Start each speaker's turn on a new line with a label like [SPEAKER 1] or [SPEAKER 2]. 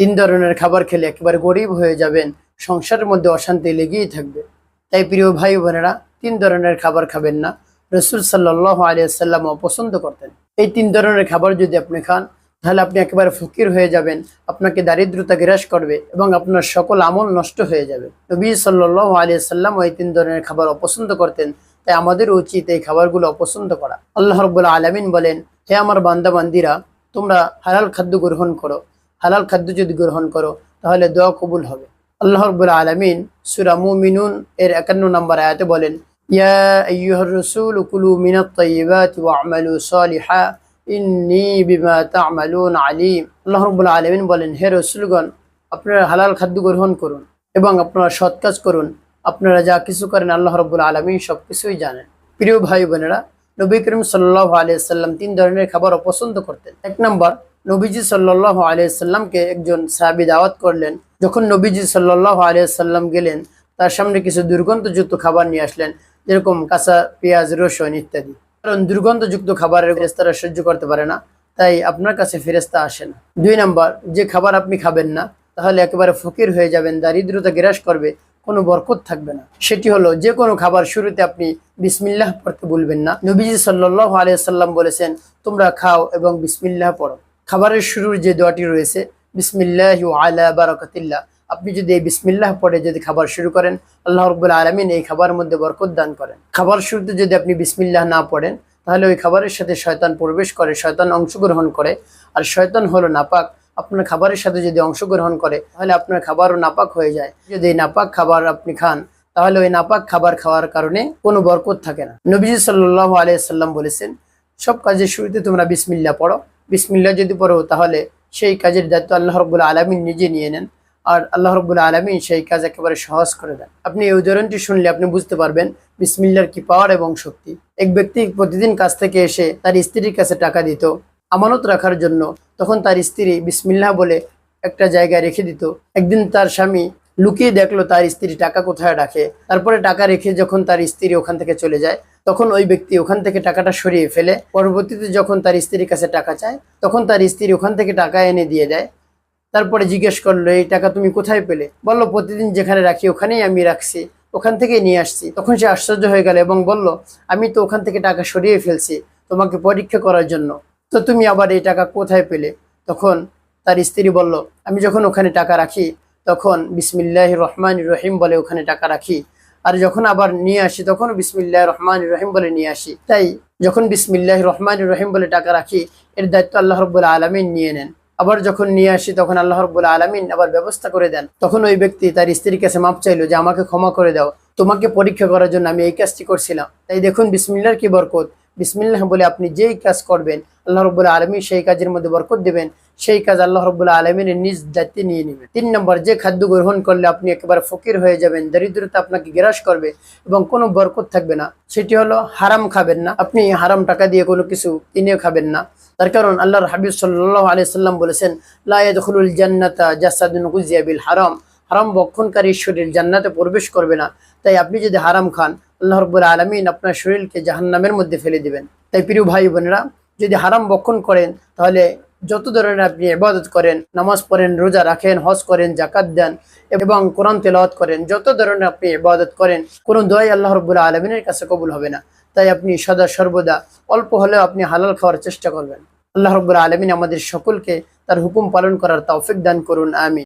[SPEAKER 1] তিন ধরনের খাবার খেলে একেবারে গরিব হয়ে যাবেন, সংসারের মধ্যে অশান্তি লেগেই থাকবে। তাই প্রিয় ভাই বোনেরা, তিন ধরনের খাবার খাবেন না, রসুল সাল্লাহ আলিয়াল্লাম অপছন্দ করতেন। এই তিন ধরনের খাবার যদি আপনি খান, তাহলে আপনি একেবারে ফকির হয়ে যাবেন, আপনাকে দারিদ্রতা গ্রাস করবে এবং আপনার সকল আমল নষ্ট হয়ে যাবে। নবী সাল্লাহ আলিয়াল্লাম এই তিন ধরনের খাবার অপছন্দ করতেন, তাই আমাদের উচিত এই খাবারগুলো অপছন্দ করা। আল্লাহ রব্বুল্লা আলমিন বলেন, হে আমার বান্দা বান্দিরা তোমরা হালাল খাদ্য গ্রহণ করো হালাল খাদ্য যদি গ্রহণ করো, তাহলে দোয়া কবুল হবে। আল্লাহ রব্বুল আলমিন সুরা মুমিনুন এর একান্ন নম্বর আয়াতে বলেন, ইয়া আইয়ুহার রাসূল, কুলু মিনাত তাইয়্যিবাতি ওয়া'মালু সালিহা, ইন্নী বিমা তা'মালুন আল্লাহ রব্বুল আলমিন বলেন, হে রসুলগণ, আপনারা হালাল খাদ্য গ্রহণ করুন এবং আপনারা সৎ করুন। আপনারা যা কিছু করেন আল্লাহ রব্বুল আলমিন সব কিছুই জানেন। প্রিয় ভাই বোনেরা নবী করিম সাল্লাহ আলিয়াল্লাম তিন ধরনের খাবার অপছন্দ করতেন। এক নম্বর নবীজি সাল্লাহ আলিয়াল্লামকে একজন সাহাবি দাওয়াত করলেন। যখন নবীজি সাল্লাহ আলিয়াল্লাম গেলেন, তার সামনে কিছু দুর্গন্ধযুক্ত খাবার নিয়ে আসলেন, যেরকম কাঁচা পেঁয়াজ, রসুন ইত্যাদি। কারণ দুর্গন্ধযুক্ত খাবারের ফেরেস্তারা সহ্য করতে পারে না, তাই আপনার কাছে ফেরেস্তা আসে না। দুই নাম্বার, যে খাবার আপনি খাবেন না, তাহলে একেবারে ফকির হয়ে যাবেন দারিদ্রতা গ্রাস করবে, কোনো বরকত থাকবে না। সেটি হলো, যে কোনো খাবার শুরুতে আপনি বিসমিল্লাহ পড়তে ভুলবেন না। নবীজি সাল্লাহ আলিয়াল্লাম বলেছেন, তোমরা খাও এবং বিসমিল্লাহ পড়ো। খাবারের শুরুর যে দোয়াটি রয়েছে, বিসমিল্লাহ আলা বারকাতিল্লাহ আপনি যদি এই বিসমিল্লাহ পড়ে যদি খাবার শুরু করেন, আল্লাহ রব্বুল আলমিন এই খাবারের মধ্যে বরকত দান করেন। খাবার শুরুতে যদি আপনি বিসমিল্লাহ না পড়েন, তাহলে ওই খাবারের সাথে শয়তান প্রবেশ করে, শয়তান অংশগ্রহণ করে। আর শয়তান হলো নাপাক। আপনার খাবারের সাথে যদি অংশগ্রহণ করে, তাহলে আপনার খাবারও নাপাক হয়ে যায়। যদি এই নাপাক খাবার আপনি খান, তাহলে ওই নাপাক খাবার খাওয়ার কারণে কোনো বরকত থাকে না। নবীজি সাল্লাহ আলিয়াল্লাম বলেছেন, সব কাজের শুরুতে তোমরা বিসমিল্লা পড়ো বিসমিল্লা যদি পড়ো, তাহলে সেই কাজের দায়িত্ব আল্লাহ রব্বুল আলমিন নিজে নিয়ে নেন আর আল্লাহ রব্বুল আলমিন সেই কাজ একেবারে সহজ করে দেন। আপনি এই উদাহরণটি শুনলে আপনি বুঝতে পারবেন বিসমিল্লার কি পাওয়ার এবং শক্তি। এক ব্যক্তি প্রতিদিন কাজ থেকে এসে তার স্ত্রীর কাছে টাকা দিত, আমানত রাখার জন্য। তখন তার স্ত্রী বিসমিল্লাহ বলে একটা জায়গায় রেখে দিত। একদিন তার স্বামী লুকিয়ে দেখল তার স্ত্রী টাকা কোথায় রাখে। তারপরে টাকা রেখে যখন তার স্ত্রী ওখান থেকে চলে যায় তখন ওই ব্যক্তি ওখান থেকে টাকাটা সরিয়ে ফেলে, পরবর্তীতে যখন তার স্ত্রীর কাছে টাকা চায়, তখন তার স্ত্রী ওখান থেকে টাকা এনে দিয়ে দেয়। তারপরে জিজ্ঞেস করল, এই টাকা তুমি কোথায় পেলে? বলল, প্রতিদিন যেখানে রাখি, ওখানেই আমি রাখছি, ওখান থেকে নিয়ে আসছি। তখন সে আশ্চর্য হয়ে গেল এবং বলল, আমি তো ওখান থেকে টাকা সরিয়ে ফেলছি তোমাকে পরীক্ষা করার জন্য। তো তুমি আবার এই টাকা কোথায় পেলে? তখন তার স্ত্রী বলল, আমি যখন ওখানে টাকা রাখি, তখন বিসমিল্লাহ রহমান রহিম বলে ওখানে টাকা রাখি। আর যখন আবার নিয়ে আসি, তখন বিসমিল্লাহ রহমান রহিম বলে নিয়ে আসি। তাই যখন বিসমিল্লাহ রহমান রহিম বলে টাকা রাখি, এর দায়িত্ব আল্লাহ রব্বুল্লা আলমিন নিয়ে নেন। আবার যখন নিয়ে আসি, তখন আল্লাহ রব্বুল্লা আলমিন আবার ব্যবস্থা করে দেন। তখন ওই ব্যক্তি তার স্ত্রীর কাছে মাপ চাইলো যে, আমাকে ক্ষমা করে দাও। তোমাকে পরীক্ষা করার জন্য আমি এই কাজটি করছিলাম। তাই দেখুন বিসমিল্লার কি বরকত। বিসমিল্লাহ বলে আপনি যেই কাজ করবেন, আল্লাহ রব্বুল্লা আলমী সেই কাজের মধ্যে বরকত দেবেন। সেই কাজ আল্লাহ রব্বুল্লা আলমিনের নিজ দায়িত্বে নিয়ে নেবেন। তিন নম্বর, যে খাদ্য গ্রহণ করলে আপনি একেবারে ফকির হয়ে যাবেন, দারিদ্রতা আপনাকে গ্রাস করবে এবং কোনো বরকত থাকবে না। সেটি হলো হারাম খাবেন না। আপনি হারাম টাকা দিয়ে কোনো কিছু কিনে খাবেন না। তার কারণ আল্লাহর হাবিব সাল্লাহ আলিয়াল্লাম বলেছেন লাইদুল জান্নাতা জাসাদুন গুজিয়াবিল হারাম। হারাম বক্ষণকারী শরীর জান্নাতে প্রবেশ করবে না। তাই আপনি যদি হারাম খান, আল্লাহ রব্বুল আলমিন আপনার শরীরকে জাহান্নামের মধ্যে ফেলে দিবেন। তাই প্রিয় ভাই বোনেরা, যদি হারাম বক্ষণ করেন, তাহলে যত ধরনের আপনি ইবাদত করেন, নামাজ পড়েন, রোজা রাখেন, হজ করেন জাকাত দেন এবং কোরআন তেলাওয়াত করেন, যত ধরনের আপনি ইবাদত করেন, কোনো দোয়াই আল্লাহ রব্বুল্লাহ আলমিনের কাছে কবুল হবে না। তাই আপনি সদা সর্বদা অল্প হলেও আপনি হালাল খাওয়ার চেষ্টা করবেন। আল্লাহ রব্বুল্লাহ আলমিন আমাদের সকলকে তার হুকুম পালন করার তৌফিক দান করুন আমি